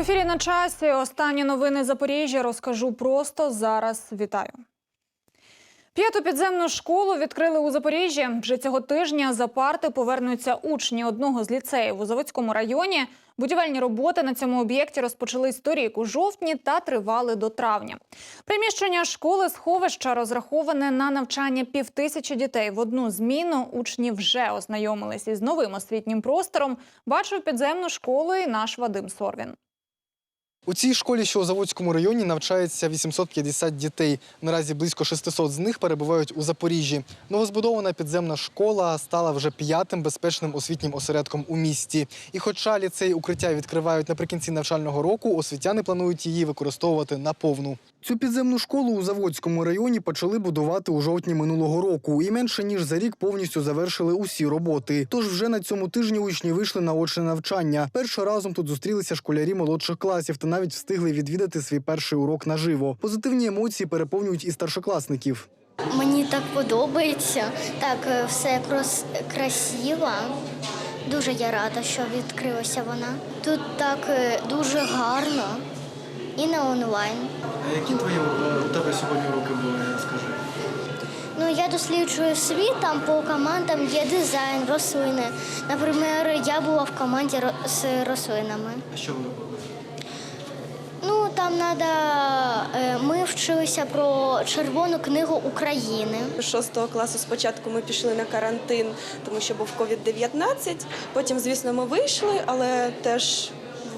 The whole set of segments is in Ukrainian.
ефірі на часі. Останні новини Запоріжжя розкажу просто зараз. Вітаю. П'яту підземну школу відкрили у Запоріжжі. Вже цього тижня за парти повернуться учні одного з ліцеїв у Заводському районі. Будівельні роботи на цьому об'єкті розпочались торік у жовтні та тривали до травня. Приміщення школи сховища розраховане на навчання півтисячі дітей. В одну зміну учні вже ознайомились із новим освітнім простором. Бачив підземну школу і наш Вадим Сорвін. У цій школі, що у Заводському районі, навчається 850 дітей. Наразі близько 600 з них перебувають у Запоріжжі. Новозбудована підземна школа стала вже п'ятим безпечним освітнім осередком у місті. І хоча ліцей укриття відкривають наприкінці навчального року, освітяни планують її використовувати наповну. Цю підземну школу у Заводському районі почали будувати у жовтні минулого року. І менше ніж за рік повністю завершили усі роботи. Тож вже на цьому тижні учні вийшли на очне навчання. Першим разом тут зустрілися школярі молодших класів та навіть встигли відвідати свій перший урок наживо. Позитивні емоції переповнюють і старшокласників. Мені так подобається, так е, все красиво. Дуже я рада, що відкрилася вона. Тут так е, дуже гарно і на онлайн. Які твої у тебе сьогодні уроки були? Скажи. Ну, я досліджую світ, там по командам є дизайн, рослини. Наприклад, я була в команді з рослинами. А що ви робили? Ну, там надо, е, ми вчилися про Червону книгу України. З шостого класу спочатку ми пішли на карантин, тому що був COVID-19. Потім, звісно, ми вийшли, але теж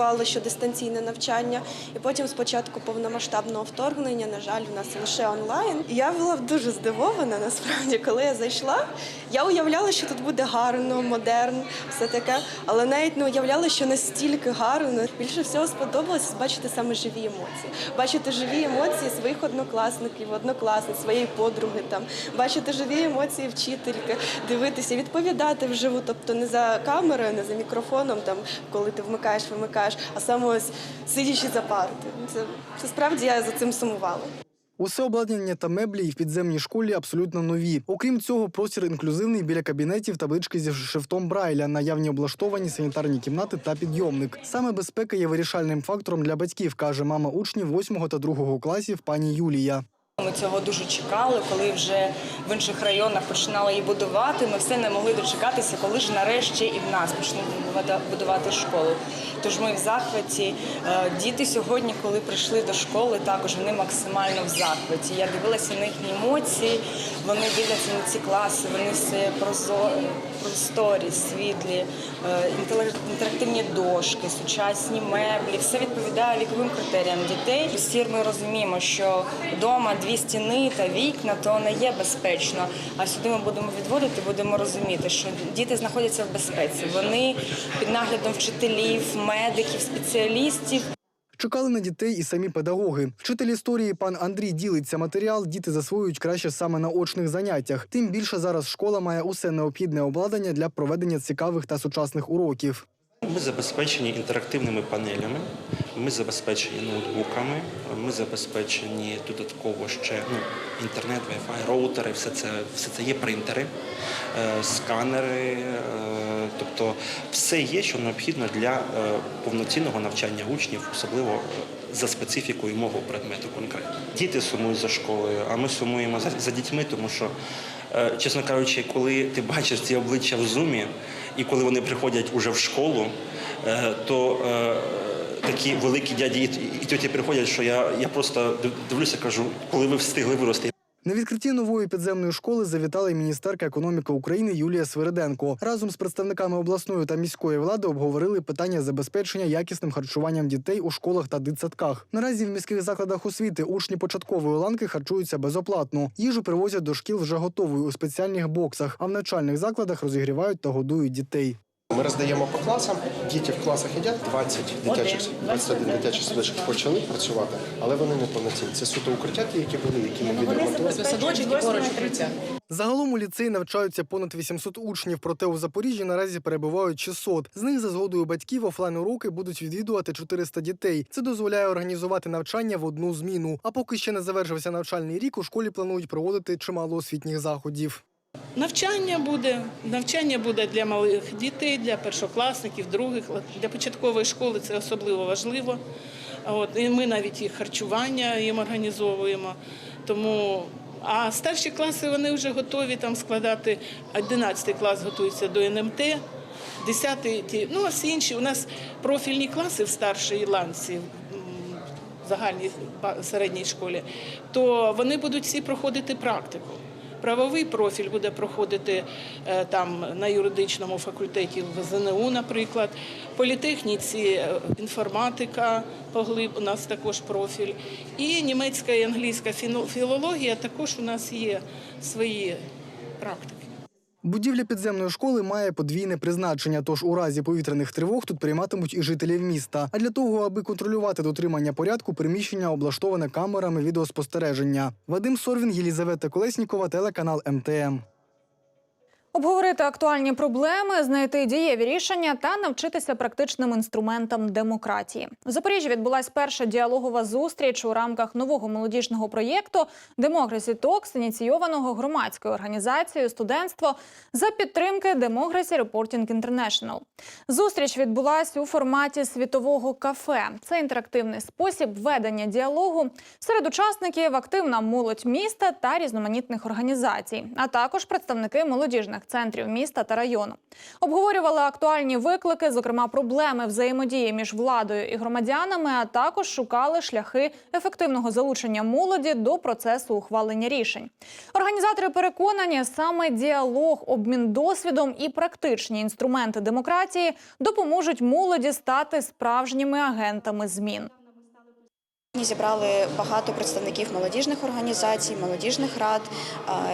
бувало, що дистанційне навчання. І потім спочатку повномасштабного вторгнення, на жаль, в нас лише онлайн. Я була дуже здивована насправді, коли я зайшла. Я уявляла, що тут буде гарно, модерн, все таке, але навіть не уявляла, що настільки гарно. Більше всього сподобалось бачити саме живі емоції. Бачити живі емоції своїх однокласників, однокласниць, своєї подруги там, бачити живі емоції вчительки, дивитися, відповідати вживу, тобто не за камерою, не за мікрофоном, там коли ти вмикаєш, вимикаєш, а саме ось сидячи за парти. Це, це справді я за цим сумувала. Усе обладнання та меблі і в підземній школі абсолютно нові. Окрім цього, простір інклюзивний біля кабінетів, таблички зі шрифтом Брайля, наявні облаштовані санітарні кімнати та підйомник. Саме безпека є вирішальним фактором для батьків, каже мама учнів 8 та 2 класів пані Юлія. Ми цього дуже чекали, коли вже в інших районах починали її будувати. Ми все не могли дочекатися, коли ж нарешті і в нас почнуть будувати- школу. Тож ми в захваті. Е, Діти сьогодні, коли прийшли до школи, також вони максимально в захваті. Я дивилася на їхні емоції. Вони дивляться на ці класи, вони все прозо- просторі, світлі, е, інтерактивні дошки, сучасні меблі. Все відповідає віковим критеріям дітей. Всі ми розуміємо, що вдома дві стіни та вікна то не є безпечно. А сюди ми будемо відводити, будемо розуміти, що діти знаходяться в безпеці. Вони під наглядом вчителів, медиків, спеціалістів. Чекали на дітей і самі педагоги. Вчитель історії пан Андрій ділиться матеріал. Діти засвоюють краще саме на очних заняттях. Тим більше зараз школа має усе необхідне обладнання для проведення цікавих та сучасних уроків. Ми забезпечені інтерактивними панелями, ми забезпечені ноутбуками, ми забезпечені додатково ще ну, інтернет, Wi-Fi, роутери, все це, все це є принтери, е, сканери, е, тобто все є, що необхідно для е, повноцінного навчання учнів, особливо е, за специфікою мого предмету конкретно. Діти сумують за школою, а ми сумуємо за, за дітьми, тому що, чесно кажучи, коли ти бачиш ці обличчя в зумі, і коли вони приходять уже в школу, е, то е, такі великі дяді і тьоті приходять, що я, я просто дивлюся, кажу, коли ви встигли вирости. На відкритті нової підземної школи завітала й міністерка економіки України Юлія Свириденко. Разом з представниками обласної та міської влади обговорили питання забезпечення якісним харчуванням дітей у школах та дитсадках. Наразі в міських закладах освіти учні початкової ланки харчуються безоплатно. Їжу привозять до шкіл вже готовою у спеціальних боксах, а в навчальних закладах розігрівають та годують дітей. Ми роздаємо по класам. Діти в класах їдять 20 дитячих 21 дитячих садочок почали працювати, але вони не повноцінні. Це суто укриття, ті, які були, які ми відремонтували. Садочок і поруч укриття. Загалом у ліцеї навчаються понад 800 учнів, проте у Запоріжжі наразі перебувають 600. З них за згодою батьків офлайн уроки будуть відвідувати 400 дітей. Це дозволяє організувати навчання в одну зміну. А поки ще не завершився навчальний рік, у школі планують проводити чимало освітніх заходів. Навчання буде. Навчання буде для малих дітей, для першокласників, других для початкової школи це особливо важливо. От і ми навіть і харчування їм організовуємо. Тому а старші класи вони вже готові там складати 11 клас готується до НМТ. 10 ті, ну а всі інші у нас профільні класи в старшій ланці, загальній середній школі, то вони будуть всі проходити практику. Правовий профіль буде проходити е, там на юридичному факультеті в ЗНУ, наприклад. Політехніці е, інформатика поглиб у нас також профіль. І німецька і англійська філологія також у нас є свої практики. Будівля підземної школи має подвійне призначення, тож у разі повітряних тривог тут прийматимуть і жителів міста. А для того, аби контролювати дотримання порядку, приміщення облаштоване камерами відеоспостереження. Вадим Сорвін, Єлізавета Колеснікова, телеканал МТМ. Обговорити актуальні проблеми, знайти дієві рішення та навчитися практичним інструментам демократії. У Запоріжжі відбулася перша діалогова зустріч у рамках нового молодіжного проєкту Democracy Talks, ініційованого громадською організацією студентство за підтримки Democracy Reporting International. Зустріч відбулася у форматі світового кафе. Це інтерактивний спосіб ведення діалогу серед учасників активна молодь міста та різноманітних організацій, а також представники молодіжних центрів міста та району. Обговорювали актуальні виклики, зокрема проблеми взаємодії між владою і громадянами, а також шукали шляхи ефективного залучення молоді до процесу ухвалення рішень. Організатори переконані, саме діалог, обмін досвідом і практичні інструменти демократії допоможуть молоді стати справжніми агентами змін. Зібрали багато представників молодіжних організацій, молодіжних рад,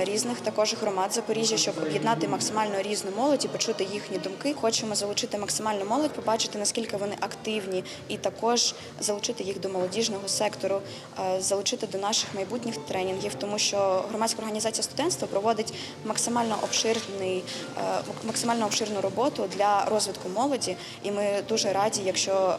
різних також громад Запоріжжя, щоб об'єднати максимально різну молодь і почути їхні думки. Хочемо залучити максимальну молодь, побачити наскільки вони активні, і також залучити їх до молодіжного сектору, залучити до наших майбутніх тренінгів, тому що громадська організація студентства проводить максимально обширний, максимально обширну роботу для розвитку молоді. І ми дуже раді, якщо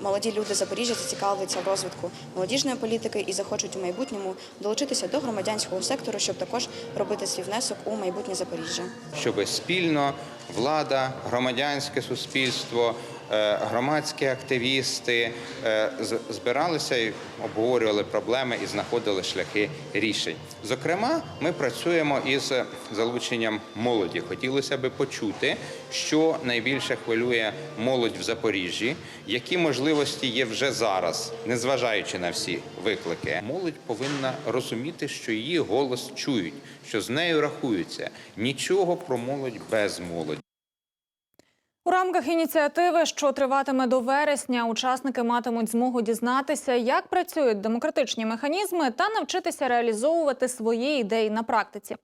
молоді люди Запоріжжя зацікавляться в розвитку молодіжної політики і захочуть у майбутньому долучитися до громадянського сектору, щоб також робити свій внесок у майбутнє Запоріжжя. щоб спільно влада, громадянське суспільство, громадські активісти е, збиралися і обговорювали проблеми і знаходили шляхи рішень. Зокрема, ми працюємо із залученням молоді. Хотілося би почути, що найбільше хвилює молодь в Запоріжжі, які можливості є вже зараз, незважаючи на всі виклики. Молодь повинна розуміти, що її голос чують, що з нею рахуються. Нічого про молодь без молоді. У рамках ініціативи, що триватиме до вересня, учасники матимуть змогу дізнатися, як працюють демократичні механізми та навчитися реалізовувати свої ідеї на практиці.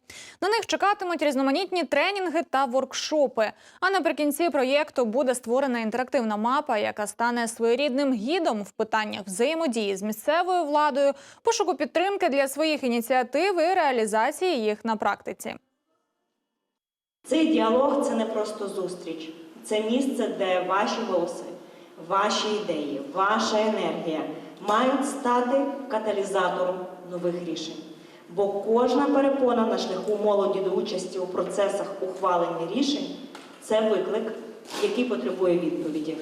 На них чекатимуть різноманітні тренінги та воркшопи. А наприкінці проєкту буде створена інтерактивна мапа, яка стане своєрідним гідом в питаннях взаємодії з місцевою владою, пошуку підтримки для своїх ініціатив і реалізації їх на практиці. Цей діалог це не просто зустріч, це місце, де ваші голоси, ваші ідеї, ваша енергія мають стати каталізатором нових рішень. Бо кожна перепона на шляху молоді до участі у процесах ухвалення рішень це виклик, який потребує відповіді.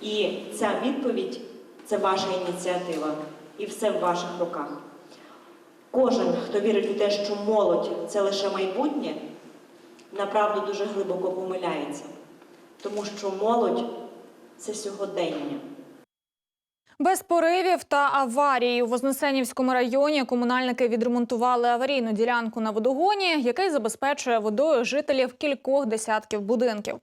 І ця відповідь це ваша ініціатива, і все в ваших руках. Кожен, хто вірить у те, що молодь це лише майбутнє, направду дуже глибоко помиляється, тому що молодь це сьогодення. Без поривів та аварії у Вознесенівському районі комунальники відремонтували аварійну ділянку на водогоні, який забезпечує водою жителів кількох десятків будинків.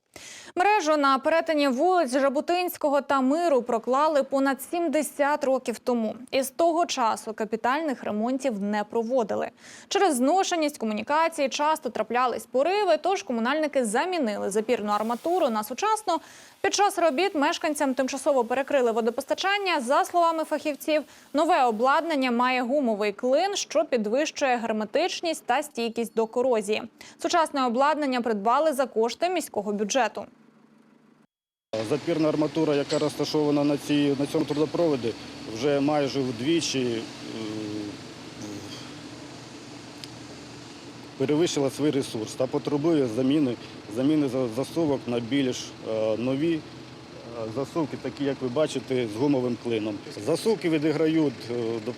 Мережу на перетині вулиць Жаботинського та Миру проклали понад 70 років тому. І з того часу капітальних ремонтів не проводили. Через зношеність комунікації часто траплялись пориви, тож комунальники замінили запірну арматуру на сучасну. Під час робіт мешканцям тимчасово перекрили водопостачання. За словами фахівців, нове обладнання має гумовий клин, що підвищує герметичність та стійкість до корозії. Сучасне обладнання придбали за кошти міського бюджету. Запірна арматура, яка розташована на, цій, на цьому трудопроводі, вже майже вдвічі е, перевищила свій ресурс та потребує заміни, заміни засувок на більш е, нові. е, Засувки, такі, як ви бачите, з гумовим клином. Засувки відіграють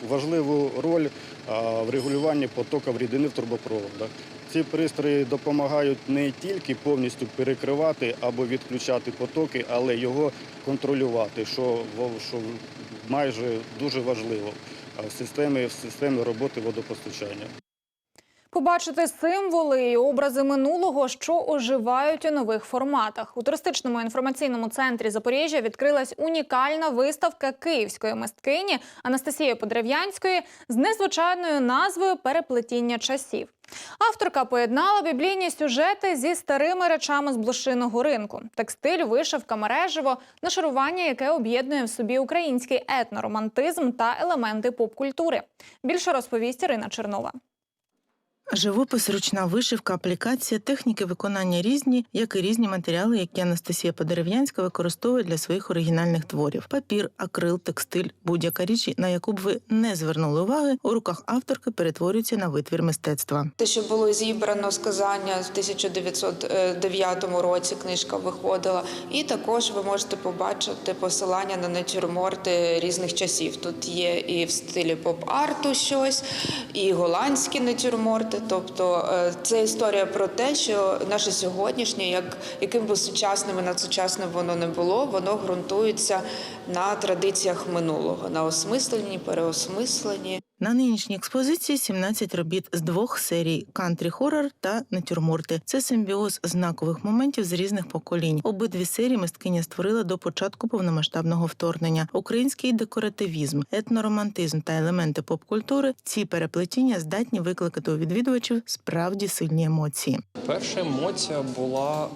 важливу роль в регулюванні потоків рідини в трубопроводах. Ці пристрої допомагають не тільки повністю перекривати або відключати потоки, але його контролювати, що, майже дуже важливо в системі роботи водопостачання. Побачити символи і образи минулого, що оживають у нових форматах. У туристичному інформаційному центрі Запоріжжя відкрилась унікальна виставка київської мисткині Анастасії Подерев'янської з незвичайною назвою Переплетіння часів. Авторка поєднала біблійні сюжети зі старими речами з блошиного ринку: текстиль, вишивка, мережево, нашарування, яке об'єднує в собі український етноромантизм та елементи поп-культури. Більше розповість Ірина Чернова. Живопис, ручна вишивка, аплікація, техніки виконання різні, як і різні матеріали, які Анастасія Подерев'янська використовує для своїх оригінальних творів: папір, акрил, текстиль, будь-яка річ, на яку б ви не звернули уваги, у руках авторки перетворюється на витвір мистецтва. Те, що було зібрано з Казання в 1909 році, книжка виходила, і також ви можете побачити посилання на натюрморти різних часів. Тут є і в стилі поп-арту щось, і голландські натюрморти. Тобто е, це історія про те, що наше сьогоднішнє, як яким би сучасним і надсучасним воно не було, воно ґрунтується на традиціях минулого, на осмисленні, переосмисленні. На нинішній експозиції 17 робіт з двох серій кантрі хоррор та натюрморти. Це симбіоз знакових моментів з різних поколінь. Обидві серії мисткиня створила до початку повномасштабного вторгнення. Український декоративізм, етноромантизм та елементи поп-культури. Ці переплетіння здатні викликати у відвідувачів справді сильні емоції. Перша емоція була,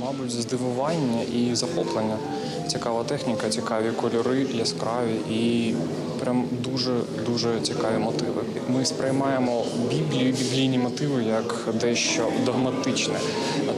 мабуть, здивування і захоплення. Цікава техніка, цікаві кольори, яскраві і прям дуже дуже цікаві мотиви. Ми сприймаємо Біблію, біблійні мотиви як дещо догматичне.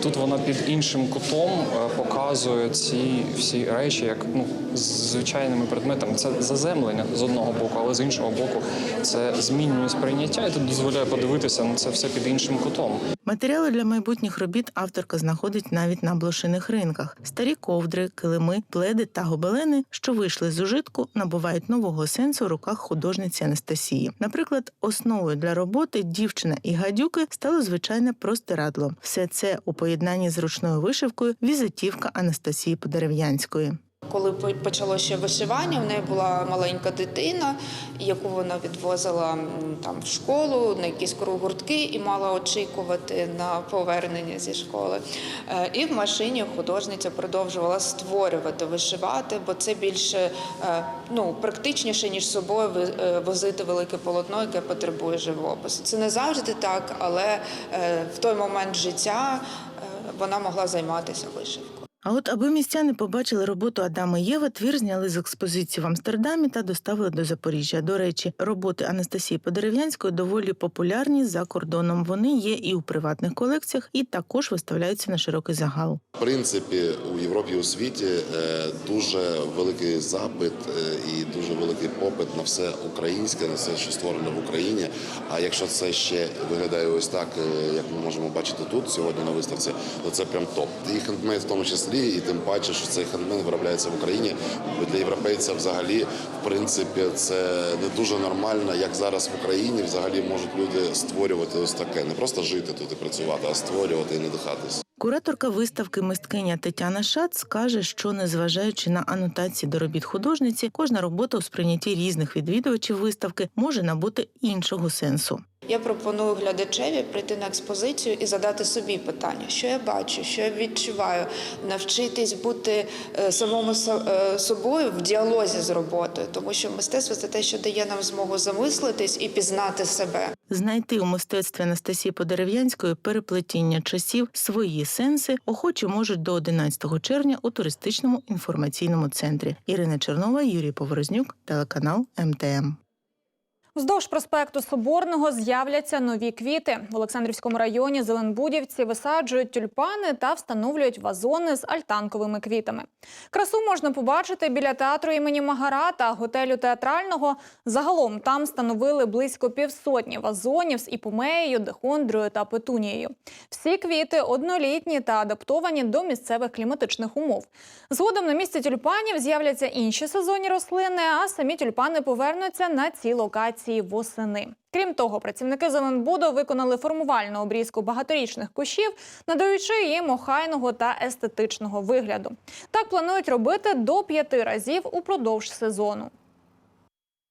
Тут вона під іншим кутом е, показує ці всі речі, як ну з звичайними предметами. Це заземлення з одного боку, але з іншого боку, це змінює сприйняття, і це дозволяє подивитися на це все під іншим кутом. Матеріали для майбутніх робіт авторка знаходить навіть на блошиних ринках. Старі ковдри, килими, пледи та гобелени, що вийшли з ужитку, набувають нового сенсу в руках художниці Анастасії. Наприклад, основою для роботи дівчина і гадюки стало звичайне простирадло. Все це у поєднанні з ручною вишивкою візитівка Анастасії Подерев'янської. Коли почало ще вишивання, в неї була маленька дитина, яку вона відвозила там в школу на якісь гуртки і мала очікувати на повернення зі школи. Е, І в машині художниця продовжувала створювати, вишивати, бо це більше е, ну, практичніше, ніж собою е, возити велике полотно, яке потребує живопису. Це не завжди так, але в той момент життя вона могла займатися вишивкою. А от аби містяни побачили роботу Адама Єва, твір зняли з експозиції в Амстердамі та доставили до Запоріжжя. До речі, роботи Анастасії Подерев'янської доволі популярні за кордоном. Вони є і у приватних колекціях, і також виставляються на широкий загал. В принципі, у Європі і у світі е, дуже великий запит е, і дуже великий попит на все українське, на все, що створено в Україні. А якщо це ще виглядає ось так, е, як ми можемо бачити тут сьогодні на виставці, то це прям топ. І хендмейд в тому числі, і тим паче, що цей хендмейд виробляється в Україні. Для європейця взагалі, в принципі, це не дуже нормально, як зараз в Україні взагалі можуть люди створювати ось таке, не просто жити тут і працювати, а створювати і надихатись. Кураторка виставки мисткиня Тетяна Шац каже, що незважаючи на анотації до робіт художниці, кожна робота у сприйнятті різних відвідувачів виставки може набути іншого сенсу. Я пропоную глядачеві прийти на експозицію і задати собі питання, що я бачу, що я відчуваю, навчитись бути е, самому е, собою в діалозі з роботою, тому що мистецтво це те, що дає нам змогу замислитись і пізнати себе. Знайти у мистецтві Анастасії Подерев'янської переплетіння часів свої сенси охочі можуть до 11 червня у туристичному інформаційному центрі. Ірина Чернова, Юрій Поворознюк, телеканал МТМ. Вздовж проспекту Соборного з'являться нові квіти. В Олександрівському районі Зеленбудівці висаджують тюльпани та встановлюють вазони з альтанковими квітами. Красу можна побачити біля театру імені Магара та готелю театрального. Загалом там встановили близько півсотні вазонів з іпомеєю, дехондрою та петунією. Всі квіти однолітні та адаптовані до місцевих кліматичних умов. Згодом на місці тюльпанів з'являться інші сезонні рослини, а самі тюльпани повернуться на ці локації восени. Крім того, працівники Зеленбуду виконали формувальну обрізку багаторічних кущів, надаючи їм охайного та естетичного вигляду. Так планують робити до п'яти разів упродовж сезону.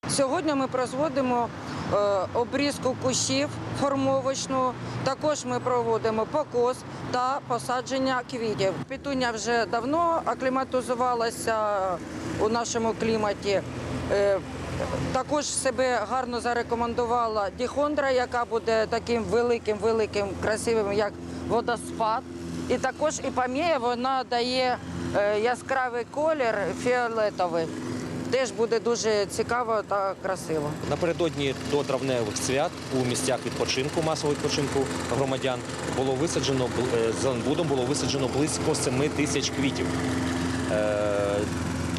Сьогодні ми проводимо е, обрізку кущів формовочну. Також ми проводимо покос та посадження квітів. Пітуня вже давно акліматизувалася у нашому кліматі. Е, Також себе гарно зарекомендувала діхондра, яка буде таким великим, великим, красивим, як водоспад. І також іпамія вона дає е, яскравий колір фіолетовий. Теж буде дуже цікаво та красиво. Напередодні до травневих свят у місцях відпочинку, масового відпочинку громадян було висаджено е, Зеленбудом було висаджено близько 7 тисяч квітів.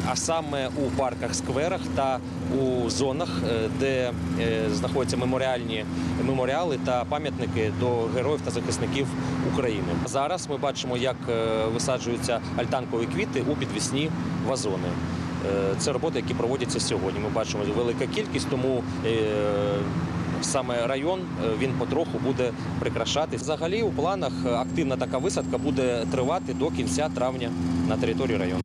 А саме у парках, скверах та у зонах, е, де е, знаходяться меморіальні меморіали та пам'ятники до героїв та захисників України. Зараз ми бачимо, як е, висаджуються альтанкові квіти у підвісні вазони. Це роботи, які проводяться сьогодні. Ми бачимо велика кількість, тому саме район він потроху буде прикрашати. Взагалі у планах активна така висадка буде тривати до кінця травня на території району.